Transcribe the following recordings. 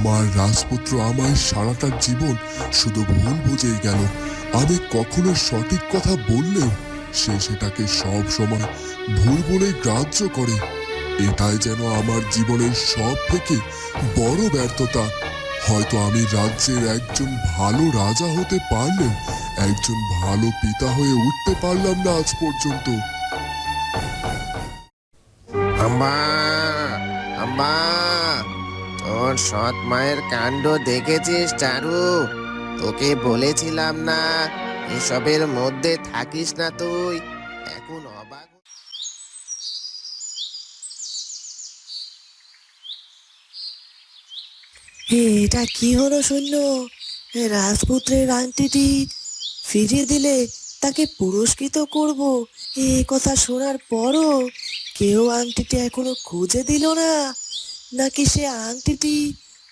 আমার রাজপুত্র আমায় সারাটা জীবন শুধু ভুল বুঝেই গেল। আমি কখনো সঠিক কথা বললেও সে সেটাকে সব সময় ভুল বলে গ্রাহ্য করে। এটাই যেন আমার জীবনের সব থেকে বড় ব্যর্থতা। হয়তো আমি রাজ্যের একজন ভালো রাজা হতে পারলেও একজন ভালো পিতা হয়ে উঠতে পারলাম না আজ পর্যন্ত। আম্মা আম্মা। তোর সৎ মায়ের কাণ্ড দেখেছিস, চারু? তোকে বলেছিলাম না, এসবের মধ্যে থাকিস না তুই। এখন অবাক এটা কি হলো শূন্য রাজপুত্রের আংটিটি ফিরিয়ে দিলে তাকে পুরস্কৃত করব। এই কথা শোনার পরও কেউ আংটিটি এখনও খুঁজে দিল না। নাকি সে আংটিটি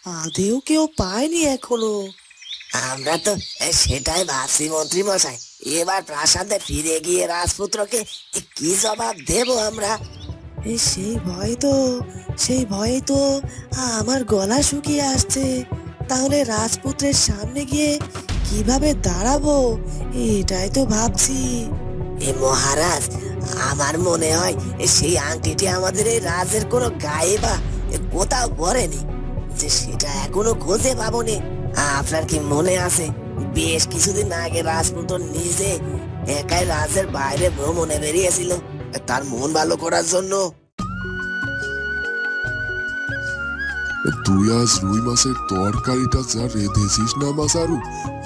আদেও কেউ পায়নি এখনও। আমরা তো সেটাই ভাবছি মন্ত্রী মশাই এবার প্রাসাদে ফিরে গিয়ে রাজপুত্রকে কি জবাব দেব আমরা? এ, সেই ভয় তো সেই ভয়ে তো আমার গলা শুকিয়ে আসছে। তাহলে রাজপুত্রের সামনে গিয়ে কীভাবে দাঁড়াবো? এটাই তো ভাবছি। এ মহারাজ আমার মনে হয় সেই আংটিটি আমাদের এই রাজের কোনো গায়ে বা কোথাও পড়েনি। যে সেটা এখনও খুঁজে পাবনি। আপনার কি মনে আছে? বেশ কিছুদিন আগে রাজপুত্র নিজে একাই রাজের বাইরে ভ্রমণে বেরিয়েছিল। তার মন ভালো করার জন্য। তুই আজ রুই তরকারিটা যা রেঁধেছিস না, মাসারু?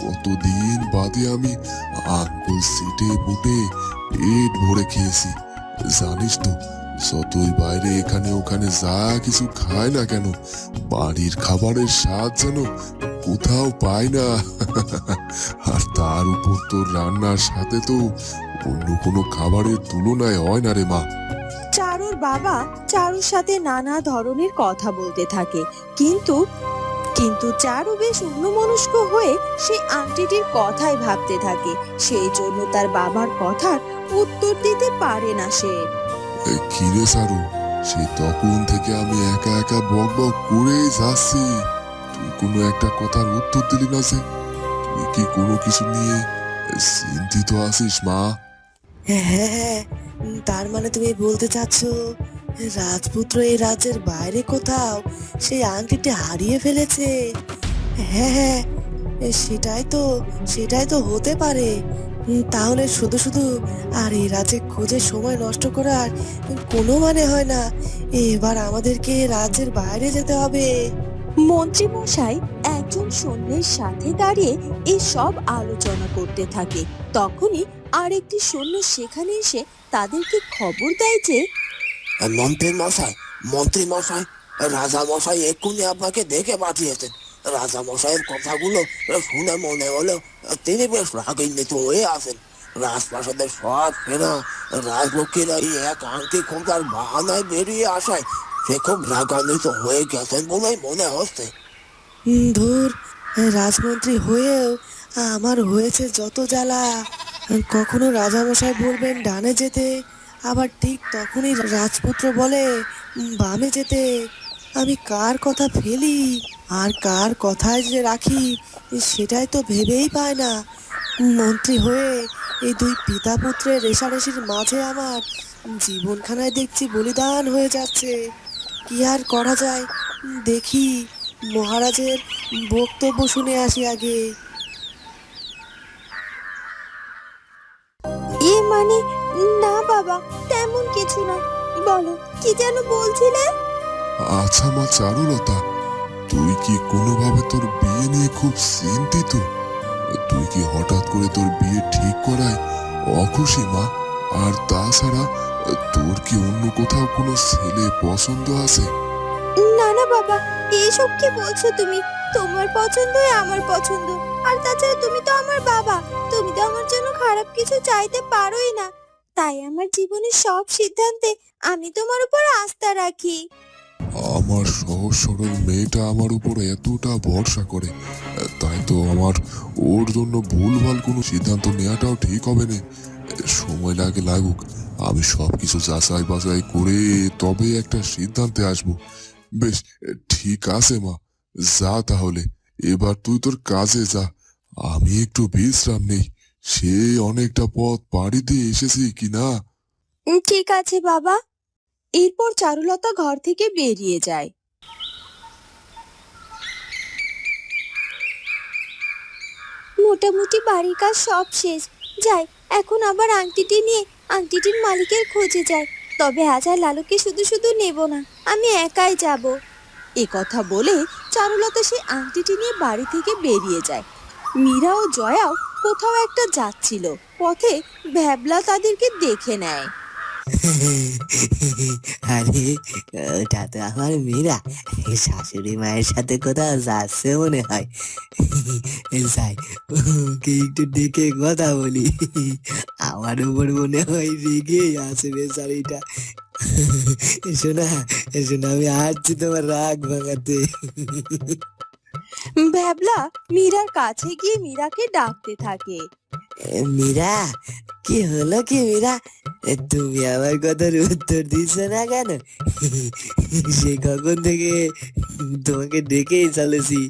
কতদিন বাদে আমি আঙ্গুল সিটে বুটে পেট ভরে খেয়েছি। জানিস তো যতই বাইরে, এখানে ওখানে যা কিছু খায় না কেন, বাড়ির খাবারের স্বাদ যেন কোথাও পায় না। আর তার উপর তোর রান্নার সাথে তো অন্য কোনো খাবারের তুলনায় হয় না রে মা। চারুর বাবা চারুর সাথে নানা ধরনের কথা বলতে থাকে, কিন্তু কিন্তু চারু বেশ অন্যমনস্ক হয়ে সেই আংটিটির কথাই ভাবতে থাকে, সেই জন্য তার বাবার কথার উত্তর দিতে পারে না সে। এ, কি রে সারু সে তখন থেকে আমি একা একা বক বক করেই যাচ্ছি। তুই কোনো একটা কথার উত্তর দিলি না যে তুই কি কোনো কিছু নিয়ে চিন্তিত আছিস মা? হ্যাঁ হ্যাঁ উম, তার মানে তুমি বলতে চাচ্ছ রাজপুত্র এই রাজ্যের বাইরে কোথাও সেই আংটিটি হারিয়ে ফেলেছে? হ্যাঁ হ্যাঁ সেটাই তো সেটাই তো হতে পারে। তাহলে শুধু শুধু আর এই রাজ্যে খোঁজে সময় নষ্ট করার কোনো মানে হয় না। এবার আমাদেরকে রাজ্যের বাইরে যেতে হবে। মন্ত্রী মশাই একজন সৈন্যের সাথে দাঁড়িয়ে এই সব আলোচনা করতে থাকে। তখনই আরেকটি সৈন্য সেখানে এসে তাদেরকে খবর দেয় যে মন্ত্রী মশাই মন্ত্রী মশাই রাজা মশাই এক্ষুনি আপনাকে দেখে পাঠিয়েছেন। রাজা মশাইয়ের কথাগুলো শুনে মনে হলো, তিনি বেশ রাগান্বিত হয়ে আছেন। রাজপ্রাসাদের সব সেনা, রাজলক্ষ্মীরা এই এক আংটি খোঁজার বাহানায় বেরিয়ে আসায় সে খুব রাগান্বিত হয়ে গেছেন বলেই মনে হচ্ছে। ধুর, রাজমন্ত্রী হয়েও আমার হয়েছে যত জ্বালা। কখনো রাজামশাই বলবেন ডানে যেতে, আবার ঠিক তখনই রাজপুত্র বলে বামে যেতে। আমি কার কথা ফেলি? আর কার কথায় যে রাখি সেটাই তো ভেবেই পায় না। মন্ত্রী হয়ে এই দুই পিতা পুত্রের রেশারেশির মাঝে আমার জীবনখানায় দেখছি বলিদান হয়ে যাচ্ছে। কি আর করা যায়? দেখি মহারাজের বক্তব্য শুনে আসি আগে। এ মানে না বাবা তেমন কিছু না। বলো কি যেন বলছিলে? আচ্ছা মা চারুলতা তুই কি কোনোভাবে তোর বিয়ে নিয়ে খুব চিন্তিত? তুই কি হঠাৎ করে তোর বিয়ে ঠিক করায় অখুশি, মা? আর তাছাড়া তোর কি অন্য কোথাও কোনো ছেলে পছন্দ আছে? না না, বাবা কি বলছো তুমি? তোমার পছন্দই আমার পছন্দ। আর তাছাড়া তুমি তো আমার বাবা। তুমি তো আমার জন্য খারাপ কিছু চাইতে পারোই না। তাই আমার জীবনের সব সিদ্ধান্তে আমি তোমার উপর আস্থা রাখি। আমার সহজ সরল মেয়েটা আমার উপর এতটা ভরসা করে, তাই তো আমার ওর জন্য ভুলভাল কোনো সিদ্ধান্ত নেওয়াটাও ঠিক হবে না। সময় লাগে লাগুক, আমি সব কিছু যাচাই বাছাই করে তবে একটা সিদ্ধান্তে আসব। বেশ, ঠিক আছে মা, যা তাহলে, এবার তুই তোর কাজে যা, আমি একটু বিশ্রাম নেই, সে অনেকটা পথ পাড়ি দিয়ে এসেছি কিনা? ঠিক আছে বাবা। এরপর চারুলতা ঘর থেকে বেরিয়ে যায়। মোটামুটি বাড়ির কাজ সব শেষ। যাই, এখন আবার আংটিটি নিয়ে আংটিটির মালিকের খোঁজে যাই। তবে আজ আর লালুকে শুধু শুধু নেব না, আমি একাই যাব। এ কথা বলে চারুলতা সেই আংটিটি নিয়ে বাড়ি থেকে বেরিয়ে যায়। মীরা ও জয়াও কোথাও একটা যাচ্ছিল, পথে ভ্যাবলা তাদেরকে দেখে নেয়। আরে তো আমার মীরা। শাশুড়ি মায়ের সাথে কোথাও যাচ্ছে মনে হয়। যাই, ওকে একটু ডেকে কথা বলি। আমার উপর মনে হয় রেগে আছে বেচারিটা শোনা শোনা, আমি আসছি তোমার রাগ ভাঙাতে। ভ্যাবলা মীরার কাছে গিয়ে মীরাকে ডাকতে থাকে। মীরা কি হলো কি মীরা? তুমি আমার কথার উত্তর দিচ্ছ না কেন? সে কখন থেকে তোমাকে ডেকেই চলেছি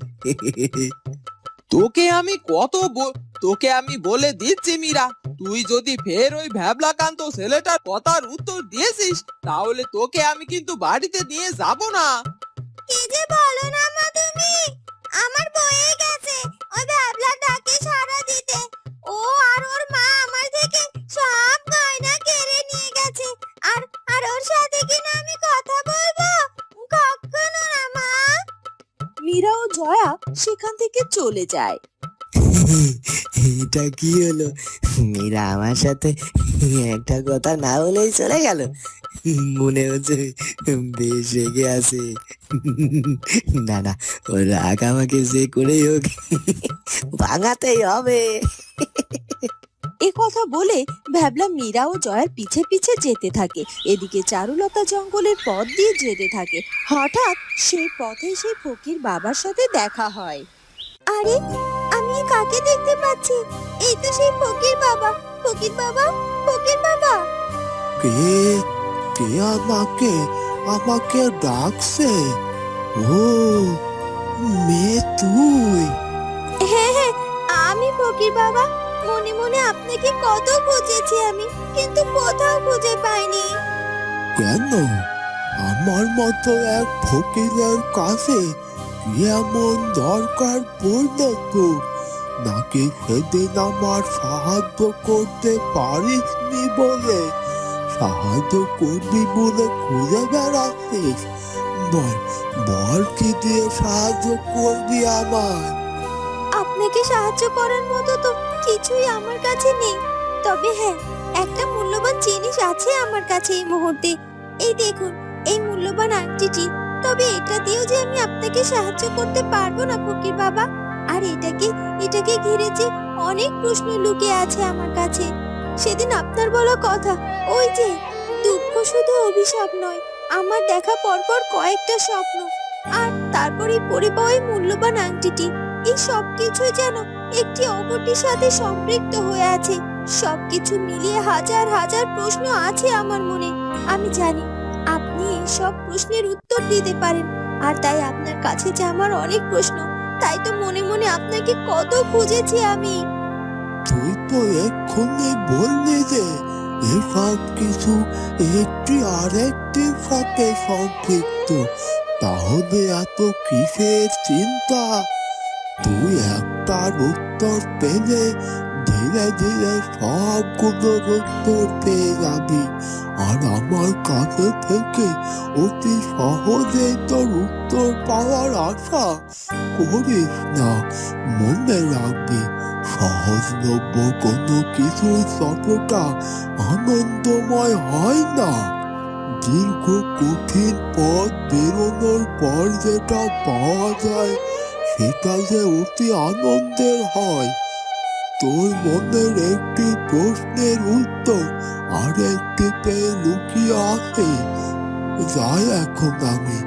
তোকে আমি কত ব- তোকে আমি বলে দিচ্ছি মীরা তুই যদি ফের ওই ভ্যাবলাকান্ত ছেলেটার কথার উত্তর দিয়েছিস তাহলে তোকে আমি কিন্তু বাড়িতে নিয়ে যাব না। কি যে বলো না মা তুমি? আমার বয়ে গেছে ওই ভ্যাবলাটাকে সারা দিতে। ও, আর ওর মা আমার থেকে সব গয়না কেড়ে নিয়ে গেছে। আর আর ওর সাথে কি না আমি কথা বলব? কখনো না, মা। মীরা ও জয়া সেখান থেকে চলে যায়। এটা কি হলো? মীরা আমার সাথে একটা কথা না বলেই চলে গেল। মনে হচ্ছে বেশ রেগে আছে। না না ও রাগ আমাকে যে করেই হোক, ভাঙাতেই হবে। এ কথা বলে ভ্যাবলা মীরা ও জয়ের পিছে পিছে যেতে থাকে। এদিকে চারুলতা জঙ্গলের পথ দিয়ে যেতে থাকে। হঠাৎ সেই পথে সেই ফকির বাবার সাথে দেখা হয়। আরে আমি কাকে দেখতে পাচ্ছি? এই তো সেই ফকির বাবা। ফকির বাবা? ফকির বাবা? কে? কে আমাকে? আমাকে ডাকছে? ও মেয়ে তুই। হ্যাঁ হ্যাঁ আমি ফকির বাবা। মনে মনে আপনাকে কত খুঁজেছি আমি কিন্তু কোথাও খুঁজে পাইনি। কেন? আমার মতো এক ফকিরের কাছে এমন দরকার পড়ল নাকি সেদিন আমার সাহায্য করতে পারিসনি বলে। সাহায্য করবি বলে ঘুরে বেড়াচ্ছিস। বল বল কি দিয়ে সাহায্য করবি আমার আপনাকে সাহায্য করার মতো তো কিছুই আমার কাছে নেই। তবে হ্যাঁ একটা মূল্যবান জিনিস আছে আমার কাছে এই মুহূর্তে। এই দেখুন, এই মূল্যবান আংটিটি। তবে এটা দিয়েও যে আমি আপনাকে সাহায্য করতে পারব না, ফকির বাবা। আর এটাকে এটাকে ঘিরে যে অনেক প্রশ্ন লুকিয়ে আছে আমার কাছে। সেদিন আপনার বলা কথা, ওই যে দুঃখ শুধু অভিশাপ নয়, আমার দেখা পরপর কয়েকটা স্বপ্ন। আর তারপরে পরিবয় মূল্যবান আংটিটি, এই সবকিছু যেন একটি অপরটির সাথে সম্পৃক্ত হয়ে আছে। সবকিছু মিলিয়ে হাজার হাজার প্রশ্ন আছে আমার মনে। আমি জানি আপনি এই সব প্রশ্নের উত্তর দিতে পারেন, আর তাই আপনার কাছে যে আমার অনেক প্রশ্ন তাই তো মনে মনে আপনাকে কত খুঁজেছি আমি। তুই তো এক্ষুনি বললি যে এসব কিছু, একটি আরেকটির সাথে সম্পৃক্ত। তাহলে এত কিসের চিন্তা? তুই একটার উত্তর পেলে ধীরে ধীরে সবগুলোর উত্তর পেয়ে যাবি। আর আমার কাছে থেকে অতি সহজেই তোর উত্তর পাওয়ার আশা করিস না। মনে রাখবি সহজলভ্য কোনো কিছুই ততটা আনন্দময় হয় না। দীর্ঘ কঠিন পথ বেরোনোর পর যেটা পাওয়া যায়, সেটা যে অতি আনন্দের হয়। তোর মনের একটি প্রশ্নের উত্তর আর একটিতে লুকিয়ে আছে। যাই এখন আমি,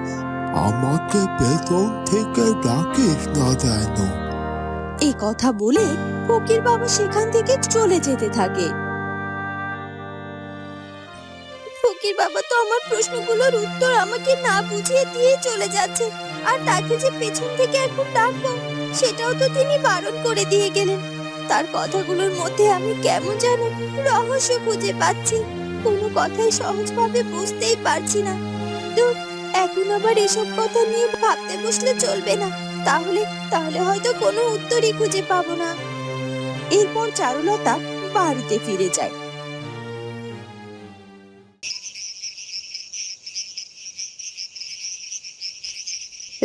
আমাকে পেছন থেকে ডাকিস না যেন। এই কথা বলে ফকির বাবা সেখান থেকে চলে যেতে থাকে। ফকির বাবা তো আমার প্রশ্নগুলোর উত্তর আমাকে না বুঝিয়ে দিয়ে চলে যাচ্ছে আর তাকে যে পেছন থেকে এখন ডাকবো, সেটাও তো তিনি বারণ করে দিয়ে গেলেন। তার কথাগুলোর মধ্যে আমি কেমন যেন রহস্য খুঁজে পাচ্ছি। কোনো কথাই সহজভাবে বুঝতেই পারছি না। দূর, এখন আবার এসব কথা নিয়ে ভাবতে বসলে চলবে না। তাহলে তাহলে হয়তো কোনো উত্তরই খুঁজে পাবো না। এরপর চারুলতা বাড়িতে ফিরে যায়।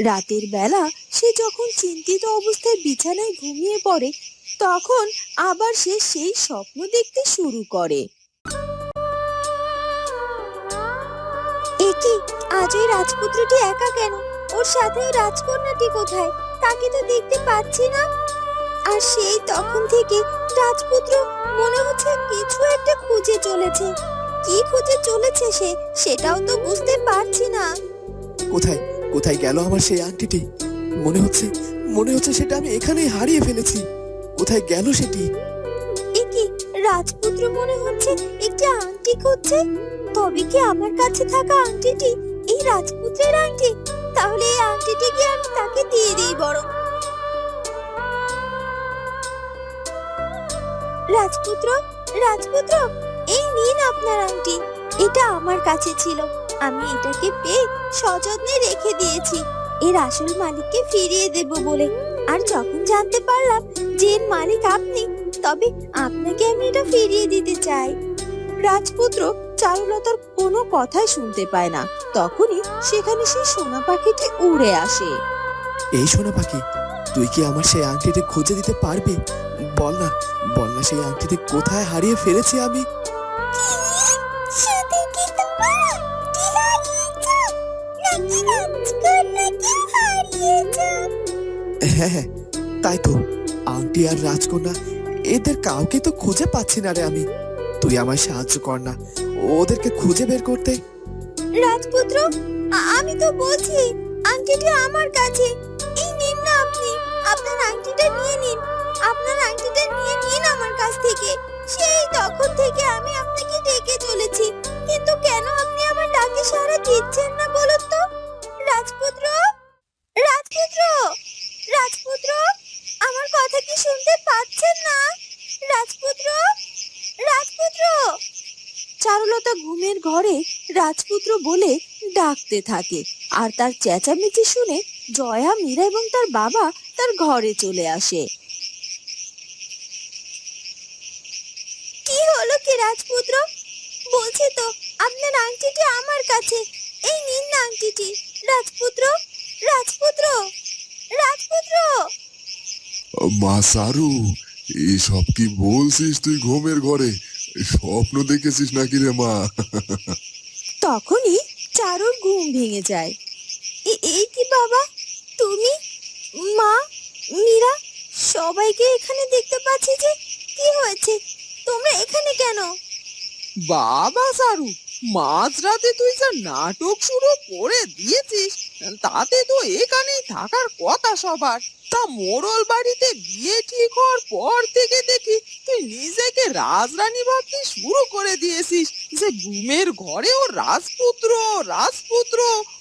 রাতের বেলা সে যখন চিন্তিত অবস্থায় বিছানায় ঘুমিয়ে পড়ে তখন আবার সে সেই স্বপ্ন দেখতে শুরু করে। একি, আজ ওই রাজপুত্রটি একা কেন? ওর সাথে ওই রাজকন্যাটি কোথায়? তাকে তো দেখতে পাচ্ছি না। আর সেই তখন থেকে রাজপুত্র মনে হচ্ছে কিছু একটা খুঁজে চলেছে। কি খুঁজে চলেছে সে, সেটাও তো বুঝতে পারছি না। কোথায় কোথায় গেল আমার সেই আংটিটি? মনে হচ্ছে মনে হচ্ছে সেটা আমি এখানেই হারিয়ে ফেলেছি। কোথায় গেল সেটি? একি রাজপুত্র মনে হচ্ছে একটি আংটি খুঁজছে? তবে কি আমার কাছে থাকা আংটিটি এই রাজপুত্রের আংটি? তাহলে এই আংটিটি কি আমি তাকে দিয়ে দিই বরং? রাজপুত্র রাজপুত্র, এই নিন আপনার আংটি। এটা আমার কাছে ছিল। আমি এটাকে পেয়ে সযত্নে রেখে দিয়েছি। এর আসল মালিককে ফিরিয়ে দেব বলে। আর যখন জানতে পারলাম যে এর মালিক আপনি তবে আপনাকে আমি এটা ফিরিয়ে দিতে চাই। রাজপুত্র চারুলতার কোনো কথাই শুনতে পায় না। তখনই সেখানে সেই সোনা পাখিটি উড়ে আসে। এই সোনা পাখি তুই কি আমার সেই আংটিটি খুঁজে দিতে পারবি? বল না বল না সেই আংটিটি কোথায় হারিয়ে ফেলেছি আমি? হ্যাঁ হ্যাঁ তাই তো। আংটি আর রাজকন্যা, এদের কাউকে তো খুঁজে পাচ্ছি না রে আমি। তুই আমায় সাহায্য কর না, ওদেরকে খুঁজে বের করতে। রাজপুত্র আমি তো বলছি আংটিটি আমার কাছে। এই নিন না আপনি, আপনার আংটিটা নিয়ে নিন। আপনার আংটিটা নিয়ে নিন আমার কাছ থেকে। সেই তখন থেকে আমি আপনাকে ডেকে চলেছি। কিন্তু কেন আপনি আমার ডাকে সাড়া দিচ্ছেন না? চারুলতা ঘুমের ঘরে রাজপুত্র বলে ডাকতে থাকে। আর তার চেঁচামেচি শুনে জয়া, মীরা এবং তার বাবা তার ঘরে চলে আসে। কি হলো কি রাজপুত্র? বলছি তো, আপনার আংটিটি আমার কাছে। এই নিন না আংটিটি। রাজপুত্র রাজপুত্র রাজপুত্র! মা সারু এসব কি বলছিস তুই ঘুমের ঘরে? স্বপ্ন দেখেছিস নাকি রে মা? তখনই চারুর ঘুম ভেঙে যায়। এ- এই কি বাবা? তুমি? মা? মীরা? সবাইকে এখানে দেখতে পাচ্ছি যে কি হয়েছে? তোমরা এখানে কেন? বাবা সারু মাঝরাতে তুই যা নাটক শুরু করে দিয়েছিস তাতে তো এখানেই থাকার কথা সবার। তা মোড়ল বাড়িতে বিয়ে ঠিক হওয়ার পর থেকে দেখি তুই নিজেকে রাজরানী ভাবতে শুরু করে দিয়েছিস যে ঘুমের ঘরেও রাজপুত্র রাজপুত্র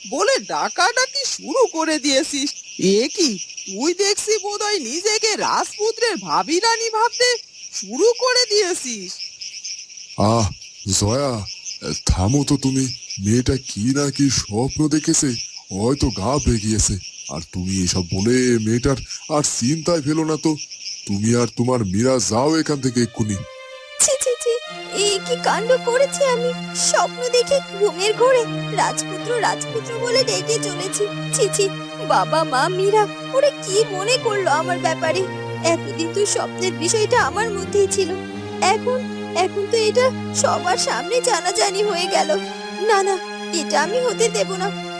বলে ডাকাডাকি শুরু করে দিয়েছিস। এ কি? তুই দেখছি বোধহয় নিজেকে রাজপুত্রের ভাবি রানী ভাবতে শুরু করে দিয়েছিস। আহ, জয়া, থামো তো তুমি। মেয়েটা কি না কি স্বপ্ন দেখেছে? হয়তো গা বেগিয়েছে আর তুমি এসব বলে মেয়েটার আর চিন্তায় ফেলো না তো। তুমি আর তোমার মীরা যাও এখান থেকে এক্ষুনি। ছি এই কি কাণ্ড করেছি আমি? স্বপ্ন দেখে ঘুমের ঘরে রাজপুত্র রাজপুত্র বলে ডেকে চলেছি। ছি, বাবা, মা, মীরা, ওরা কি মনে করল আমার ব্যাপারে? এতদিন তো স্বপ্নের বিষয়টা আমার মধ্যেই ছিল। এখন এখন তো এটা সবার সামনে জানাজানি হয়ে গেল। না না, এটা আমি হতে দেব না।